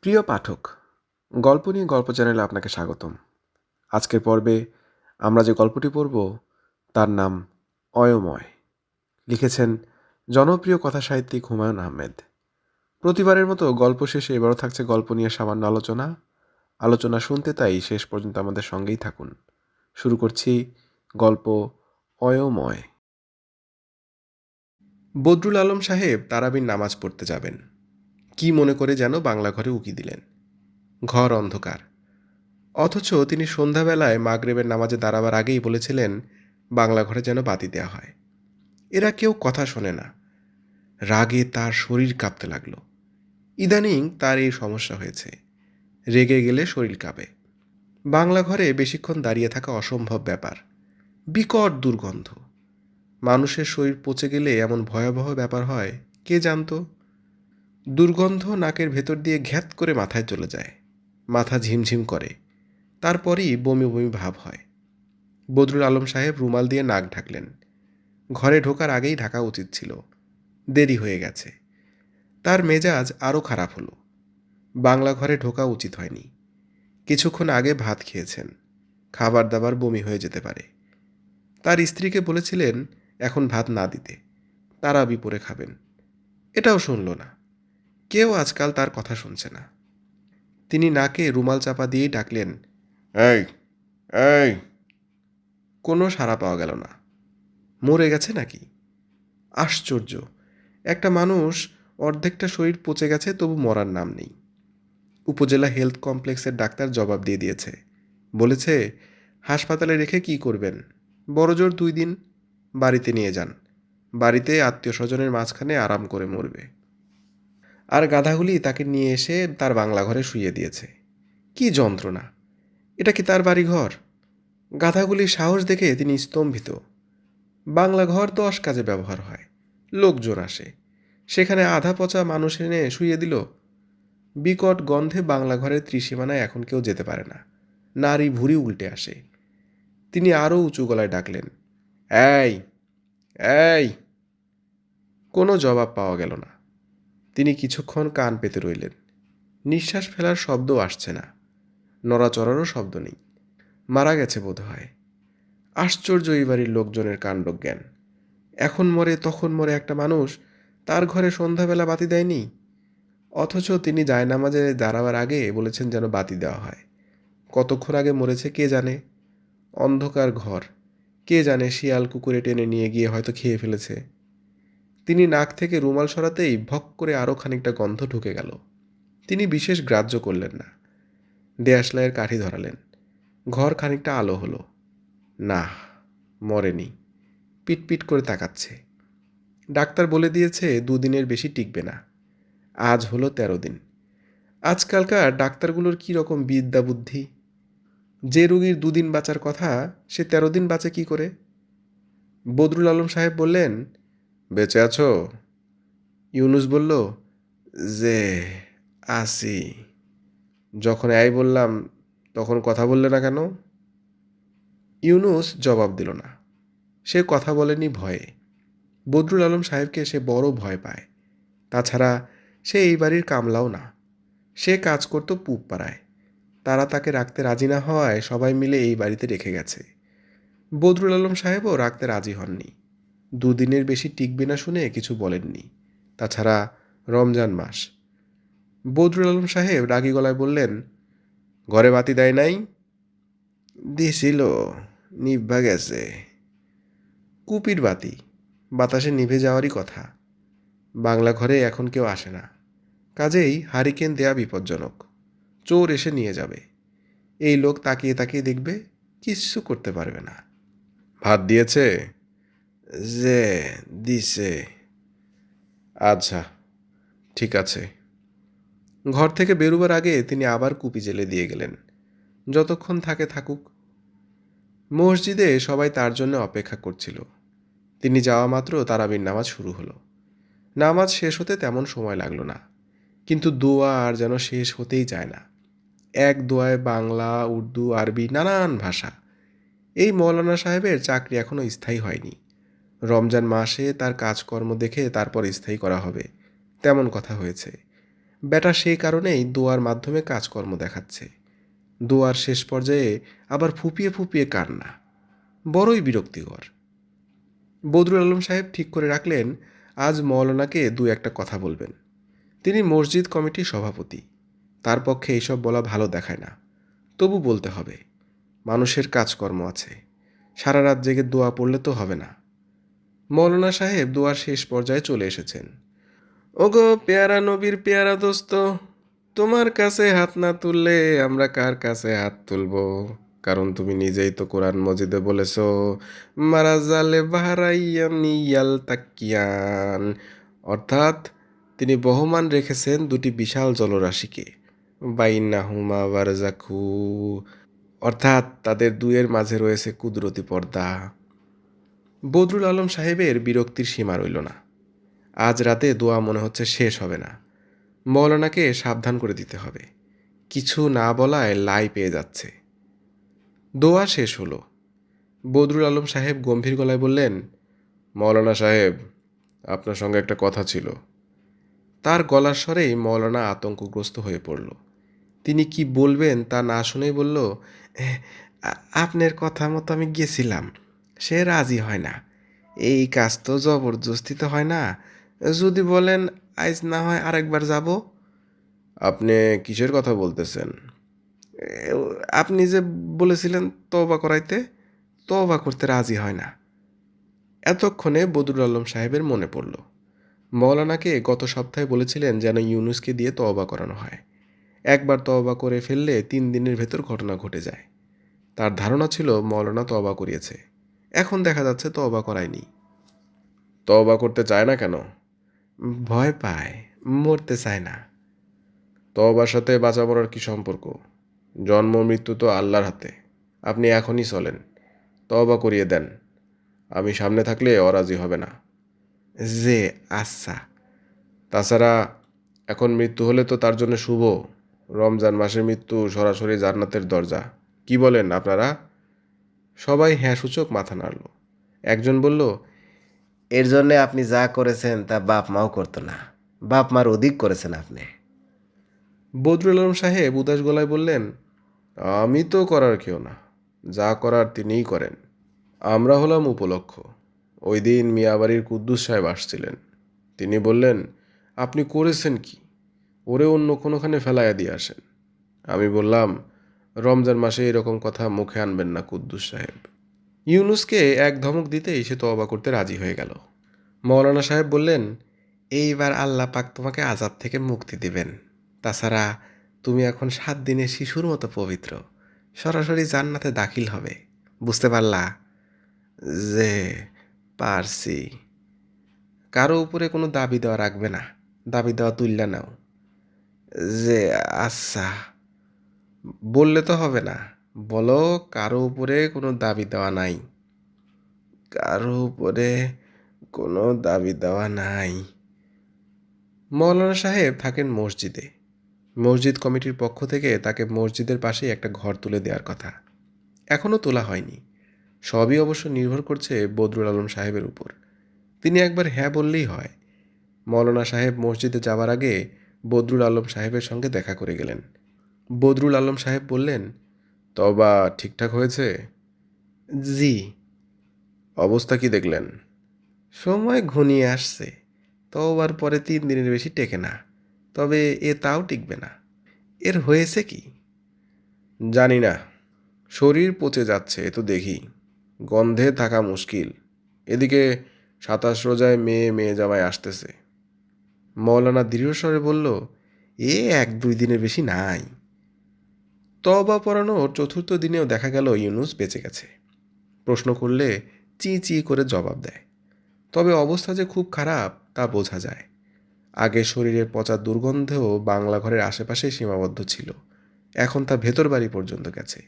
প্রিয় পাঠক, গল্প নিয়ে গল্প চ্যানেলে আপনাকে স্বাগতম। আজকের পর্বে আমরা যে গল্পটি পড়ব, তার নাম অয়ময়। লিখেছেন জনপ্রিয় কথা সাহিত্যিক হুমায়ুন আহমেদ। প্রতিবারের মতো গল্প শেষে এবারও থাকছে গল্প নিয়ে সামান্য আলোচনা। আলোচনা শুনতে তাই শেষ পর্যন্ত আমাদের সঙ্গেই থাকুন। শুরু করছি গল্প অয়ময়। বদরুল আলম সাহেব তারাবির নামাজ পড়তে যাবেন। কি মনে করে যেন বাংলা ঘরে উকি দিলেন? ঘর অন্ধকার। অথচ তিনি সন্ধ্যাবেলায় মাগরেবের নামাজে দাঁড়াবার আগেই বলেছিলেন, বাংলা ঘরে যেন বাতি দেওয়া হয়। এরা কেউ কথা শোনে না। রাগে তার শরীর কাঁপতে লাগল। ইদানিং তার এই সমস্যা হয়েছে। রেগে গেলে শরীর কাঁপে। বাংলা ঘরে বেশিক্ষণ দাঁড়িয়ে থাকা অসম্ভব ব্যাপার। বিকট দুর্গন্ধ। মানুষের শরীর পচে গেলে এমন ভয়াবহ ব্যাপার হয়, কে জানতো? দুর্গন্ধ নাকের ভেতর দিয়ে ঘ্যাত করে মাথায় চলে যায়। মাথা ঝিমঝিম করে। তারপরই বমি বমি ভাব হয়। বদরুল আলম সাহেব রুমাল দিয়ে নাক ঢাকলেন। ঘরে ঢোকার আগেই ঢাকা উচিত ছিল। দেরি হয়ে গেছে। তার মেজাজ আরও খারাপ হলো। বাংলা ঘরে ঢোকা উচিত হয়নি। কিছুক্ষণ আগে ভাত খেয়েছেন। খাবার দাবার বমি হয়ে যেতে পারে। তার স্ত্রীকে বলেছিলেন, এখন ভাত না দিতে। তারা বিপরে খাবেন। এটাও শুনল না। কেউ আজকাল তার কথা শুনছে না। তিনি নাকে রুমাল চাপা দিয়েই ডাকলেন, এই এই। কোনো সাড়া পাওয়া গেল না। মরে গেছে নাকি? আশ্চর্য। একটা মানুষ অর্ধেকটা শরীর পচে গেছে, তবু মরার নাম নেই। উপজেলা হেলথ কমপ্লেক্সের ডাক্তার জবাব দিয়ে দিয়েছে। বলেছে, হাসপাতালে রেখে কি করবেন? বড়জোর দুই দিন বাড়িতে নিয়ে যান। বাড়িতে আত্মীয় স্বজনের মাঝখানে আরাম করে মরবে। আর গাধাগুলি তাকে নিয়ে এসে তার বাংলা ঘরে শুইয়ে দিয়েছে। কি যন্ত্রণা! এটা কি তার বাড়ি ঘর গাধাগুলির সাহস দেখে তিনি স্তম্ভিত। বাংলা ঘর দশ কাজে ব্যবহার হয়। লোকজন আসে। সেখানে আধা পচা মানুষ এনে শুইয়ে দিল। বিকট গন্ধে বাংলা ঘরের ত্রিসীমানায় এখন কেউ যেতে পারে না। নারী ভুরি উল্টে আসে। তিনি আরও উঁচু গলায় ডাকলেন এই! কোনো জবাব পাওয়া গেল না। তিনি কিছুক্ষণ কান পেতে রইলেন। নিঃশ্বাস ফেলার শব্দও আসছে না। নড়াচড়ারও শব্দ নেই। মারা গেছে বোধ হয় আশ্চর্য এই বাড়ির লোকজনের কাণ্ডজ্ঞান। এখন মরে, তখন মরে একটা মানুষ তার ঘরে সন্ধ্যাবেলা বাতি দেয়নি? অথচ তিনি জায়নামাজে দাঁড়াবার আগে বলেছেন যেন বাতি দেওয়া হয়। কতক্ষণ আগে মরেছে কে জানে? অন্ধকার ঘর। কে জানে শিয়াল কুকুরে টেনে নিয়ে গিয়ে হয়তো খেয়ে ফেলেছে। তিনি নাক থেকে রুমাল সরাতেই ভক করে আরও খানিকটা গন্ধ ঢুকে গেল। তিনি বিশেষ গ্রাহ্য করলেন না। দেয়াশলাইয়ের কাঠি ধরালেন। ঘর খানিকটা আলো হলো। না মরেনি। পিটপিট করে তাকাচ্ছে। ডাক্তার বলে দিয়েছে দুদিনের বেশি টিকবে না। আজ হলো তেরো দিন। আজকালকার ডাক্তারগুলোর কী রকম বিদ্যা বুদ্ধি? যে রুগীর দুদিন বাঁচার কথা সে তেরো দিন বাঁচে কি করে? বদরুল আলম সাহেব বললেন বেঁচে আছো? ইউনুস বলল, যে, আসি। যখন এই বললাম, তখন কথা বললে না কেন? ইউনুস জবাব দিল না। সে কথা বলেনি ভয়ে। বদরুল আলম সাহেবকে সে বড় ভয় পায়। তাছাড়া সে এই বাড়ির কামলাও না। সে কাজ করতো পুব পাড়ায়। তারা তাকে রাখতে রাজি না হওয়ায় সবাই মিলে এই বাড়িতে রেখে গেছে। বদরুল আলম সাহেবও রাখতে রাজি হননি। দুদিনের বেশি টিকবে না শুনে কিছু বলেননি। তাছাড়া রমজান মাস। বদরুল আলম সাহেব রাগী গলায় বললেন, ঘরে বাতি দেয় নাই? দিছিল, নিভা গেছে। কুপির বাতি, বাতাসে নিভে যাওয়ারই কথা। বাংলা ঘরে এখন কেউ আসে না। কাজেই হারিকেন দেয়া বিপজ্জনক। চোর এসে নিয়ে যাবে। এই লোক তাকিয়ে তাকিয়ে দেখবে কিচ্ছু করতে পারবে না। ভাত দিয়েছে? যে দিছে। আচ্ছা ঠিক আছে। ঘর থেকে বেরোবার আগে তিনি আবার কুপি জেলে দিয়ে গেলেন। যতক্ষণ থাকে থাকুক। মসজিদে সবাই তার জন্য অপেক্ষা করছিল। তিনি যাওয়া মাত্র তারাবির নামাজ শুরু হলো। নামাজ শেষ হতে তেমন সময় লাগল না। কিন্তু দোয়া আর যেন শেষ হতেই চায় না। এক দোয়ায় বাংলা, উর্দু, আরবি, নানান ভাষা। এই মৌলানা সাহেবের চাকরি এখনও স্থায়ী হয়নি। রমজান মাসে তার কাজকর্ম দেখে তারপর স্থায়ী করা হবে। তেমন কথা হয়েছে। বেটা সেই কারণেই দোয়ার মাধ্যমে কাজকর্ম দেখাচ্ছে। দোয়ার শেষ পর্যায়ে আবার ফুপিয়ে ফুপিয়ে কান্না। বড়ই বিরক্তিকর। বদরুল আলম সাহেব ঠিক করে রাখলেন, আজ মৌলানাকে দু একটা কথা বলবেন। তিনি মসজিদ কমিটির সভাপতি। তার পক্ষে এইসব বলা ভালো দেখায় না। তবু বলতে হবে, মানুষের কাজকর্ম আছে। সারা রাত জেগে দোয়া পড়লে তো হবে না। মৌলানা সাহেব দোয়ার শেষ পর্যায়ে চলে এসেছেন। ওগো পেয়ারা নবীর পেয়ারা দোস্ত, তোমার কাছে হাত না তুললে আমরা কার কাছে হাত তুলব? কারণ তুমি নিজেই তো কোরআন মজিদে বলেছ মারাজালে বাহারাইয়ানি তাকিয়ান। অর্থাৎ তিনি বহমান রেখেছেন দুটি বিশাল জলরাশিকে, বাইনাহুমা বারজাখু অর্থাৎ তাদের দুয়ের মাঝে রয়েছে কুদরতি পর্দা। বদরুল আলম সাহেবের বিরক্তির সীমা রইল না। আজ রাতে দোয়া মনে হচ্ছে শেষ হবে না। মৌলানাকে সাবধান করে দিতে হবে। কিছু না বলায় লাই পেয়ে যাচ্ছে। দোয়া শেষ হলো। বদরুল আলম সাহেব গম্ভীর গলায় বললেন মৌলানা সাহেব আপনার সঙ্গে একটা কথা ছিল। তার গলার স্বরেই মৌলানা আতঙ্কগ্রস্ত হয়ে পড়ল। তিনি কি বলবেন তা না শুনেই বলল "এ, আপনার কথা মতো আমি গেছিলাম। সে রাজি হয় না। এই কাজ তো জবরদস্তিতে হয় না। যদি বলেন, আজ না হয় আরেকবার যাব। আপনি কিসের কথা বলতেছেন? আপনি যে বলেছিলেন তওবা করাইতে, তওবা করতে রাজি হয় না। এতক্ষণে বদরুল আলম সাহেবের মনে পড়ল। মৌলানাকে গত সপ্তাহে বলেছিলেন যেন ইউনুসকে দিয়ে তওবা করানো হয়। একবার তওবা করে ফেললে তিন দিনের ভেতর ঘটনা ঘটে যায়। তার ধারণা ছিল মৌলানা তওবা করিয়েছে। এখন দেখা যাচ্ছে তওবা করায়নি। তওবা করতে চায় না কেন? ভয় পায় মরতে চায় না। তওবার সাথে বাঁচা মরার কি সম্পর্ক? জন্ম মৃত্যু তো আল্লাহর হাতে। আপনি এখনই চলেন তওবা করিয়ে দেন। আমি সামনে থাকলে অরাজি হবে না। যে আচ্ছা। তাছাড়া এখন মৃত্যু হলে তো তার জন্য শুভ। রমজান মাসের মৃত্যু সরাসরি জান্নাতের দরজা। কি বলেন আপনারা? সবাই হ্যাঁ সূচক মাথা নাড়ল। একজন বলল, এর জন্যে আপনি যা করেছেন তা বাপ মাও করতো না। বাপ মার অধিক করেছেন আপনি। বদরুল আলম সাহেব উদাস গলায় বললেন, আমি তো করার কেউ না। যা করার তিনিই করেন। আমরা হলাম উপলক্ষ। ওই দিন মিয়াবাড়ির কুদ্দুস সাহেব আসছিলেন। তিনি বললেন, আপনি করেছেন কি? ওরে অন্য কোনোখানে ফেলাইয়া দিয়ে আসেন। আমি বললাম রমজান মাসে এরকম কথা মুখে আনবেন না কুদ্দুস সাহেব। ইউনুসকে এক ধমক দিতেই সে তওবা করতে রাজি হয়ে গেল। মৌলানা সাহেব বললেন, এইবার আল্লাহ পাক তোমাকে আজাব থেকে মুক্তি দিবেন। তাছাড়া তুমি এখন সাত দিনের শিশুর মতো পবিত্র। সরাসরি জান্নাতে দাখিল হবে। বুঝতে পারলা যে পারছি। কারও উপরে কোনো দাবি দেওয়া রাখবে না। দাবি দেওয়া তুললে নাও। যে আচ্ছা বললে তো হবে না। বলো, কারও উপরে কোনো দাবি দেওয়া নাই। কারও উপরে কোনো দাবি দেওয়া নাই। মৌলানা সাহেব থাকেন মসজিদে। মসজিদ কমিটির পক্ষ থেকে তাকে মসজিদের পাশেই একটা ঘর তুলে দেওয়ার কথা। এখনও তোলা হয়নি। সবই অবশ্য নির্ভর করছে বদরুল আলম সাহেবের উপর। তিনি একবার হ্যাঁ বললেই হয়। মৌলানা সাহেব মসজিদে যাওয়ার আগে বদরুল আলম সাহেবের সঙ্গে দেখা করে গেলেন। বদরুল আলম সাহেব বললেন তবা ঠিকঠাক হয়েছে? জি। অবস্থা কি দেখলেন? সময় ঘনিয়ে আসছে। তবার পরে তিন দিনের বেশি টেকে না। তবে এ তাও টিকবে না। এর হয়েছে কি? জানি না। শরীর পচে যাচ্ছে এ তো দেখি। গন্ধে থাকা মুশকিল। এদিকে সাতাশ রোজায় মেয়ে মেয়ে জামাই আসতেছে। মৌলানা দৃঢ়স্বরে বলল এ এক দুই দিনের বেশি নাই। তবা পড়ানোর চতুর্থ দিনেও দেখা গেল ইউনুস বেঁচে গেছে। প্রশ্ন করলে চি চি করে জবাব দেয়। তবে অবস্থা যে খুব খারাপ, তা বোঝা যায়। আগে শরীরের পচা দুর্গন্ধেও বাংলা ঘরের আশেপাশে সীমাবদ্ধ ছিল। এখন তা ভেতর বাড়ি পর্যন্ত গেছে।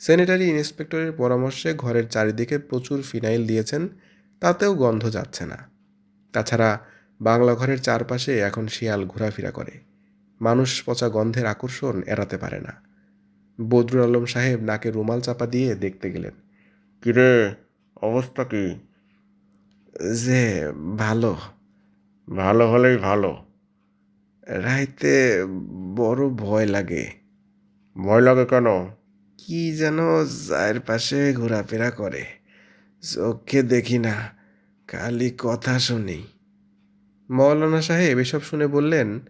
স্যানিটারি ইন্সপেক্টরের পরামর্শে ঘরের চারিদিকে প্রচুর ফিনাইল দিয়েছেন, তাতেও গন্ধ যাচ্ছে না। তাছাড়া বাংলা ঘরের চারপাশে এখন শিয়াল ঘোরাফেরা করে। মানুষ পচা গন্ধের আকর্ষণ এড়াতে পারে না। বদরুল আলম সাহেব নাকে রুমাল চাপা দিয়ে দেখতে গেলেন। কিরে, অবস্থা কি? যে, ভালো। ভালো হলেই ভালো। রাইতে বড় ভয় লাগে। ভয় লাগে কেন? কি যেন যার পাশে ঘোরাফেরা করে। চোখে দেখি না, খালি কথা শুনি। মৌলানা সাহেব এসব শুনে বললেন,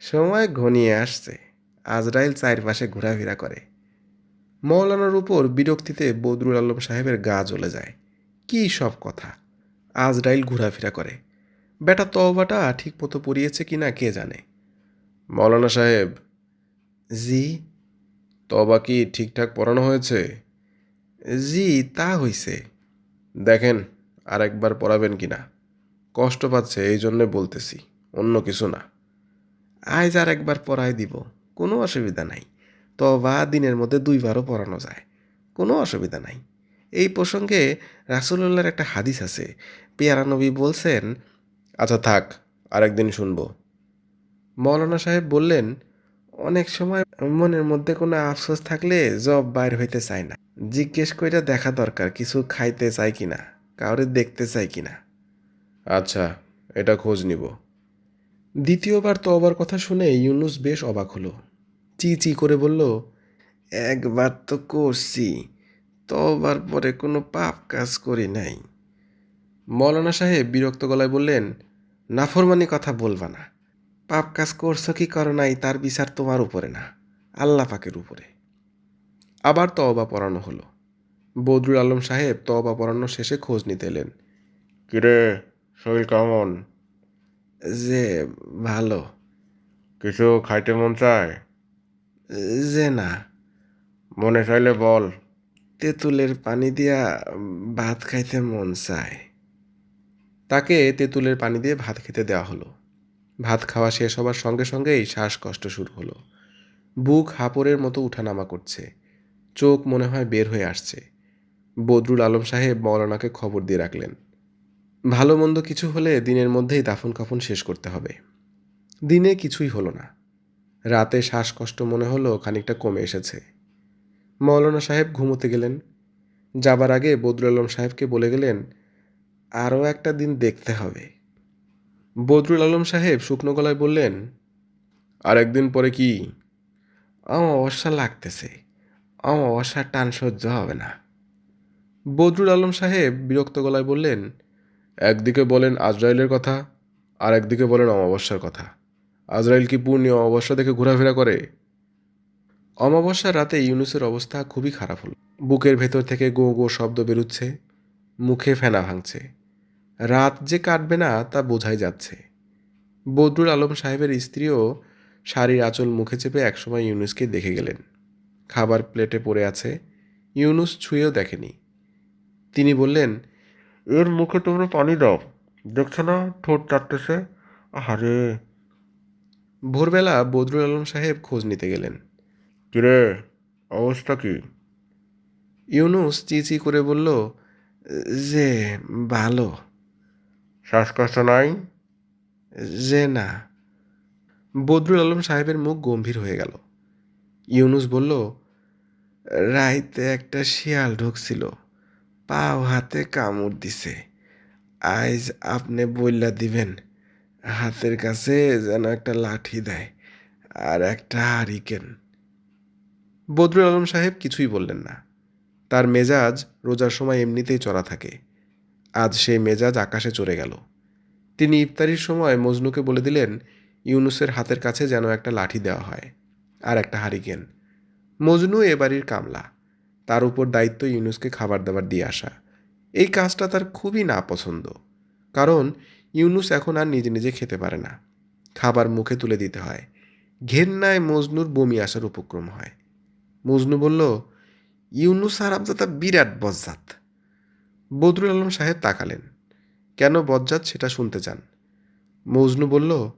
সময় ঘনিয়ে আসছে। আজরাইল চারপাশে ঘোরাফেরা করে। মৌলানার উপর বিরক্তিতে বদরুল আলম সাহেবের গা জ্বলে যায়। কি সব কথা? আজরাইল ঘোরাফেরা করে। বেটা তওবাটা ঠিক মতো পড়িয়েছে কিনা কে জানে? মৌলানা সাহেব, জি তবা কি ঠিকঠাক পড়ানো হয়েছে? জি, তা হইছে। দেখেন আর একবার পড়াবেন কিনা। কষ্ট পাচ্ছে এই জন্যে বলতেছি, অন্য কিছু না। আজ আর একবার পড়াই দিব। কোনো অসুবিধা নাই। তবা দিনের মধ্যে দুইবারও পড়ানো যায়। কোনো অসুবিধা নাই। এই প্রসঙ্গে রাসুলুল্লাহর একটা হাদিস আছে। পেয়ারা নবী বলছেন আচ্ছা থাক, আরেকদিন শুনব। মৌলানা সাহেব বললেন, অনেক সময় মনের মধ্যে কোনো আফসোস থাকলে জব বাইর হইতে চায় না। জিজ্ঞেস কইরা দেখা দরকার, কিছু খাইতে চাই কিনা, কাউরে দেখতে চাই কিনা? আচ্ছা এটা খোঁজ নিব। দ্বিতীয়বার তো অবার কথা শুনে ইউনুস বেশ অবাক হলো। চি চি করে বলল, একবার তো করছি, তবার পরে কোনো পাপ কাজ করি নাই। মৌলানা সাহেব বিরক্ত গলায় বললেন, নাফরমানি কথা বলবা না। পাপ কাজ করছ কি করো নাই তার বিচার তোমার উপরে না, আল্লাহ পাকের উপরে। আবার তওবা পড়ানো হলো। বদরুল আলম সাহেব তওবা পড়ানো শেষে খোঁজ নিতে এলেন। কিরে, শরীর কেমন? যে ভালো। কিছু খাইতে মন চায়? যে না। মনে চাইলে বল। তেঁতুলের পানি দিয়া ভাত খাইতে মন চায়। তাকে তেঁতুলের পানি দিয়ে ভাত খেতে দেওয়া হলো। ভাত খাওয়া শেষ হবার সঙ্গে সঙ্গেই শ্বাসকষ্ট শুরু হলো। বুক হাপড়ের মতো উঠানামা করছে। চোখ মনে হয় বের হয়ে আসছে। বদরুল আলম সাহেব মৌলানাকে খবর দিয়ে রাখলেন। ভালো মন্দ কিছু হলে দিনের মধ্যেই দাফন কাফন শেষ করতে হবে। দিনে কিছুই হলো না। রাতে শ্বাসকষ্ট মনে হলো খানিকটা কমে এসেছে। মৌলানা সাহেব ঘুমোতে গেলেন। যাবার আগে বদরুল আলম সাহেবকে বলে গেলেন, আরও একটা দিন দেখতে হবে। বদরুল আলম সাহেব শুকনো গলায় বললেন আর একদিন পরে কি? অমাবস্যা লাগতেছে। আমার অমাবস্যার টান সহ্য হবে না। বদরুল আলম সাহেব বিরক্ত গলায় বললেন একদিকে বলেন আজরাইলের কথা, আর একদিকে বলেন অমাবস্যার কথা। আজরাইল কি পূর্ণি অমাবস্যা দেখে ঘোরাফেরা করে? অমাবস্যার রাতে ইউনুসের অবস্থা খুবই খারাপ হলো। বুকের ভেতর থেকে গো গো শব্দ বেরুচ্ছে, মুখে ফেনা ভাঙছে। রাত যে কাটবে না তা বোঝাই যাচ্ছে। বদরুল আলম সাহেবের স্ত্রীও শাড়ির আঁচল মুখে চেপে একসময় ইউনুসকে দেখে গেলেন। খাবার প্লেটে পড়ে আছে, ইউনুস ছুঁয়েও দেখেনি। তিনি বললেন এর মুখে তোমরা পানি দাও। দেখছ না? ঠোঁট চাটতেছে আরে ভোরবেলা বদরুল আলম সাহেব খোঁজ নিতে গেলেন। কিরে অবস্থা কি? ইউনুস চিচি করে বলল যে ভালো। শ্বাসকষ্ট নাই? যে না। বদরুল আলম সাহেবের মুখ গম্ভীর হয়ে গেল। ইউনুস বলল রাইতে একটা শিয়াল ঢুকছিল। পাও হাতে কামড় দিছে। আইজ আপনি বইলা দিবেন, হাতের কাছে যেন একটা লাঠি দেয় আর একটা হারিকেন। বদরুল আলম সাহেব কিছুই বললেন না। তার মেজাজ রোজার সময় এমনিতেই চড়া থাকে। আজ সেই মেজাজ আকাশে চড়ে গেল। তিনি ইফতারির সময় মজনুকে বলে দিলেন, ইউনুসের হাতের কাছে যেন একটা লাঠি দেওয়া হয় আর একটা হারিকেন। মজনু এ বাড়ির কামলা। তার উপর দায়িত্ব ইউনুসকে খাবার দাবার দিয়ে আসা। এই কাজটা তার খুবই নাপছন্দ। কারণ ইউনুস এখন আর নিজে নিজে খেতে পারে না। খাবার মুখে তুলে দিতে হয়। ঘেন্নায় মজনুর বমি আসার উপক্রম হয়। মজনু বলল, ইউনুস আর আরামজাদা বিরাট বজ্জাত। বদরুল আলম সাহেব তাকালেন। কেন বজ্জাত সেটা শুনতে চান? মজনু বলল,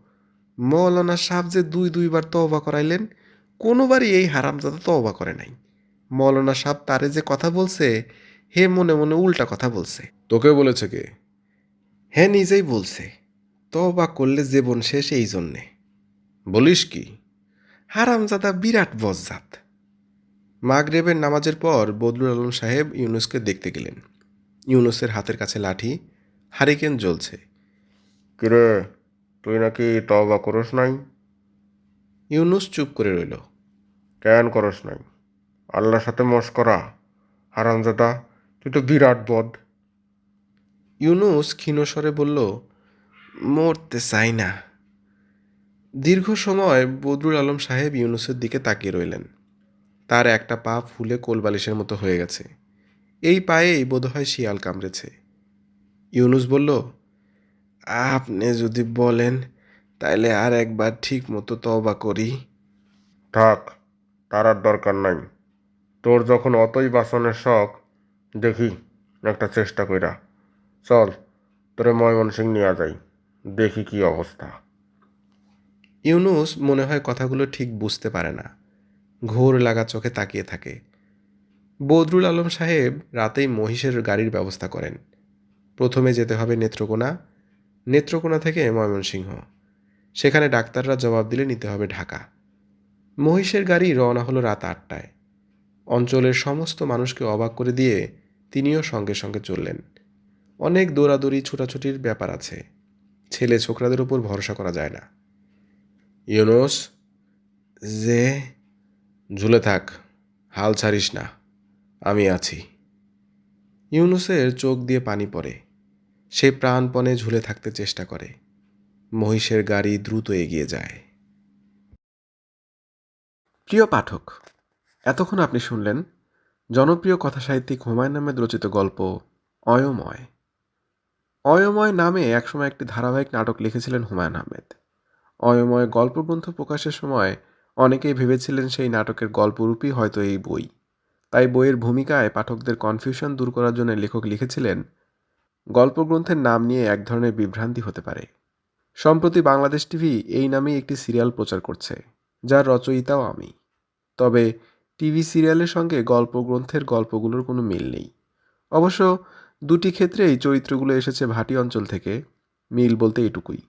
মৌলানা সাহেব যে দুই দুইবার তওবা করাইলেন, কোনোবারই এই হারামজাদা তওবা করে নাই। মৌলানা সাহেব তারে যে কথা বলছে হে মনে মনে উল্টা কথা বলছে। তোকে বলেছে কে? হে নিজেই বলছে তওবা করলে জীবন শেষ এই জন্যে। বলিস কি? হারামজাদা বিরাট বজ্জাত। মাগরেবের নামাজের পর বদরুল আলম সাহেব ইউনুসকে দেখতে গেলেন। ইউনুসের হাতের কাছে লাঠি হারিকেন জ্বলছে। কিরে তুই নাকি তবা করস নাই? ইউনুস চুপ করে রইল। কেন করস নাই? আল্লাহর সাথে মস্করা হারামজাদা তুই তো বিরাট বদ। ইউনুস ক্ষীণস্বরে বলল মরতে চাই না। দীর্ঘ সময় বদরুল আলম সাহেব ইউনুসের দিকে তাকিয়ে রইলেন। তার একটা পা ফুলে কোলবালিশের মতো হয়ে গেছে। এই পায়েই বোধহয় শিয়াল কামড়েছে। ইউনুস বলল আপনি যদি বলেন তাইলে আর একবার ঠিক মতো তবা করি। থাক তার আর দরকার নাই। তোর যখন অতই বাসনের শখ, দেখি, একটা চেষ্টা কইরা। চল, তোরে ময়মনসিং নিয়ে যাই, দেখি কি অবস্থা। ইউনুস মনে হয় কথাগুলো ঠিক বুঝতে পারে না। ঘোর লাগা চোখে তাকিয়ে থাকে। বদরুল আলম সাহেব রাতেই মহিষের গাড়ির ব্যবস্থা করেন। প্রথমে যেতে হবে নেত্রকোনা। নেত্রকোনা থেকে ময়মনসিংহ। সেখানে ডাক্তাররা জবাব দিলে নিতে হবে ঢাকা। মহিষের গাড়ি রওনা হলো রাত আটটায়। অঞ্চলের সমস্ত মানুষকে অবাক করে দিয়ে তিনিও সঙ্গে সঙ্গে চললেন। অনেক দৌড়াদৌড়ি, ছোটাছুটির ব্যাপার আছে। ছেলে ছোকরাদের উপর ভরসা করা যায় না। ইউনুস, যে, ঝুলে থাক, হাল ছাড়িস না, আমি আছি। ইউনুসের চোখ দিয়ে পানি পড়ে। সে প্রাণপণে ঝুলে থাকতে চেষ্টা করে। মহিষের গাড়ি দ্রুত এগিয়ে যায়। প্রিয় পাঠক এতক্ষণ আপনি শুনলেন জনপ্রিয় কথাসাহিত্যিক হুমায়ুন আহমেদ রচিত গল্প অয়ময়। অয়ময় নামে একসময় একটি ধারাবাহিক নাটক লিখেছিলেন হুমায়ুন আহমেদ। অয়ময় গল্পগ্রন্থ প্রকাশের সময় অনেকেই ভেবেছিলেন সেই নাটকের গল্পরূপই হয়তো এই বই। তাই বইয়ের ভূমিকায় পাঠকদের কনফিউশন দূর করার জন্য লেখক লিখেছিলেন, গল্পগ্রন্থের নাম নিয়ে এক ধরনের বিভ্রান্তি হতে পারে। সম্প্রতি বাংলাদেশ টিভি এই নামেই একটি সিরিয়াল প্রচার করছে, যার রচয়িতাও আমি। তবে টিভি সিরিয়ালের সঙ্গে গল্পগ্রন্থের গল্পগুলোর কোনো মিল নেই। অবশ্য দুটি ক্ষেত্রেই চরিত্রগুলো এসেছে ভাটি অঞ্চল থেকে, মিল বলতে এটুকুই।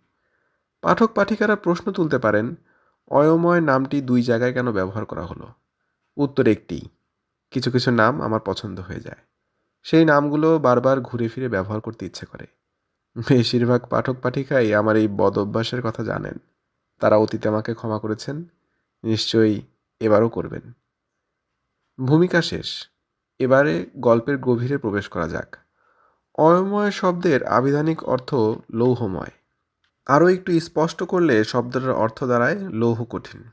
পাঠক পাঠিকারা প্রশ্ন তুলতে পারেন, অয়ময় নামটি দুই জায়গায় কেন ব্যবহার করা হলো? উত্তর একটি, কিছু কিছু নাম আমার পছন্দ হয়ে যায়। সেই নামগুলো বারবার ঘুরে ফিরে ব্যবহার করতে ইচ্ছে করে। বেশিরভাগ পাঠক পাঠিকাই আমার এই বদ অভ্যাসের কথা জানেন। তারা অতীতে আমাকে ক্ষমা করেছেন, নিশ্চয়ই এবারও করবেন। ভূমিকা শেষ। এবারে গল্পের গভীরে প্রবেশ করা যাক। অয়ময় শব্দের আবিধানিক অর্থ লৌহময়। আরও একটু স্পষ্ট করলে শব্দটার অর্থ দাঁড়ায় লৌহ কঠিন।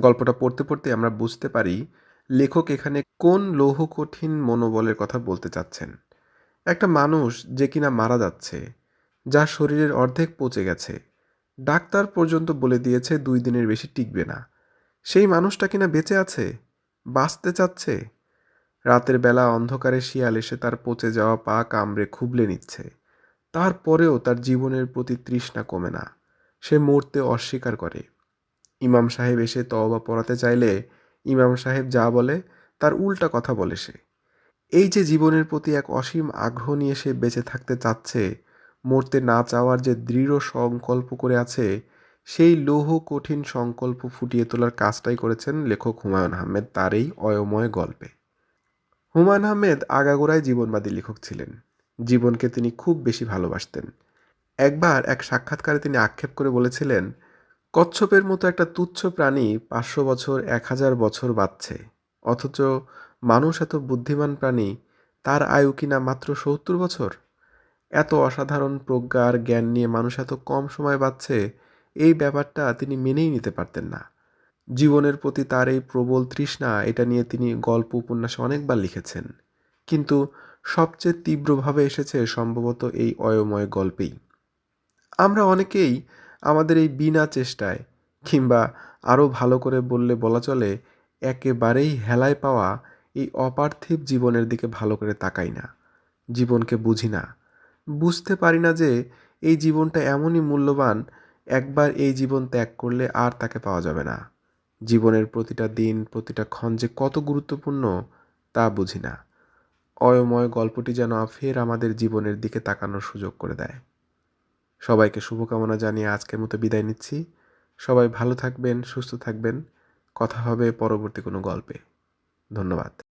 গল্পটা পড়তে পড়তে আমরা বুঝতে পারি লেখক এখানে কোন লৌহ কঠিন মনোবলের কথা বলতে চাচ্ছেন। একটা মানুষ যে কিনা মারা যাচ্ছে, যার শরীরের অর্ধেক পচে গেছে, ডাক্তার পর্যন্ত বলে দিয়েছে দুই দিনের বেশি টিকবে না। সেই মানুষটা কিনা বেঁচে আছে? বাঁচতে চাচ্ছে? রাতের বেলা অন্ধকারে শিয়াল এসে তার পচে যাওয়া পা কামড়ে খুবলে নিচ্ছে। তারপরেও তার জীবনের প্রতি তৃষ্ণা কমে না। সে মরতে অস্বীকার করে। ইমাম সাহেব এসে তওবা পড়াতে চাইলে ইমাম সাহেব যা বলে, তার উল্টা কথা বলে সে। এই যে জীবনের প্রতি এক অসীম আগ্রহ নিয়ে সে বেঁচে থাকতে চাচ্ছে, মরতে না চাওয়ার যে দৃঢ় সংকল্প করে আছে সেই লৌহ কঠিন সংকল্প ফুটিয়ে তোলার কাজটাই করেছেন লেখক হুমায়ুন আহমেদ তার এই অয়ময় গল্পে। হুমায়ুন আহমেদ আগাগোড়ায় জীবনবাদী লেখক ছিলেন। জীবনকে তিনি খুব বেশি ভালোবাসতেন। একবার এক সাক্ষাৎকারে তিনি আক্ষেপ করে বলেছিলেন, কচ্ছপের মতো একটা তুচ্ছ প্রাণী পাঁচশো বছর, এক হাজার বছর বাঁচছে। অথচ মানুষ এত বুদ্ধিমান প্রাণী, তার আয়ু কিনা মাত্র সত্তর বছর? এত অসাধারণ প্রজ্ঞার জ্ঞান নিয়ে মানুষ এত কম সময় বাঁচছে এই ব্যাপারটা তিনি মেনেই নিতে পারতেন না। জীবনের প্রতি তার এই প্রবল তৃষ্ণা, এটা নিয়ে তিনি গল্প উপন্যাসে অনেকবার লিখেছেন। কিন্তু সবচেয়ে তীব্রভাবে এসেছে সম্ভবত এই অয়ময় গল্পেই। আমরা অনেকেই আমাদের এই বিনা চেষ্টায় কিংবা আরও ভালো করে বললে বলা চলে, একেবারেই হেলায় পাওয়া এই অপার্থিব জীবনের দিকে ভালো করে তাকাই না, জীবনকে বুঝি না। বুঝতে পারি না যে এই জীবনটা এমনই মূল্যবান একবার এই জীবন ত্যাগ করলে আর তাকে পাওয়া যাবে না। জীবনের প্রতিটা দিন, প্রতিটা ক্ষণ যে কত গুরুত্বপূর্ণ, তা বুঝি না। অয়ময় গল্পটি যেন ফের আমাদের জীবনের দিকে তাকানোর সুযোগ করে দেয়। সবাইকে শুভকামনা জানিয়ে আজকের মতো বিদায় নিচ্ছি। সবাই ভালো থাকবেন, সুস্থ থাকবেন। কথা হবে পরবর্তী কোনো গল্পে। ধন্যবাদ।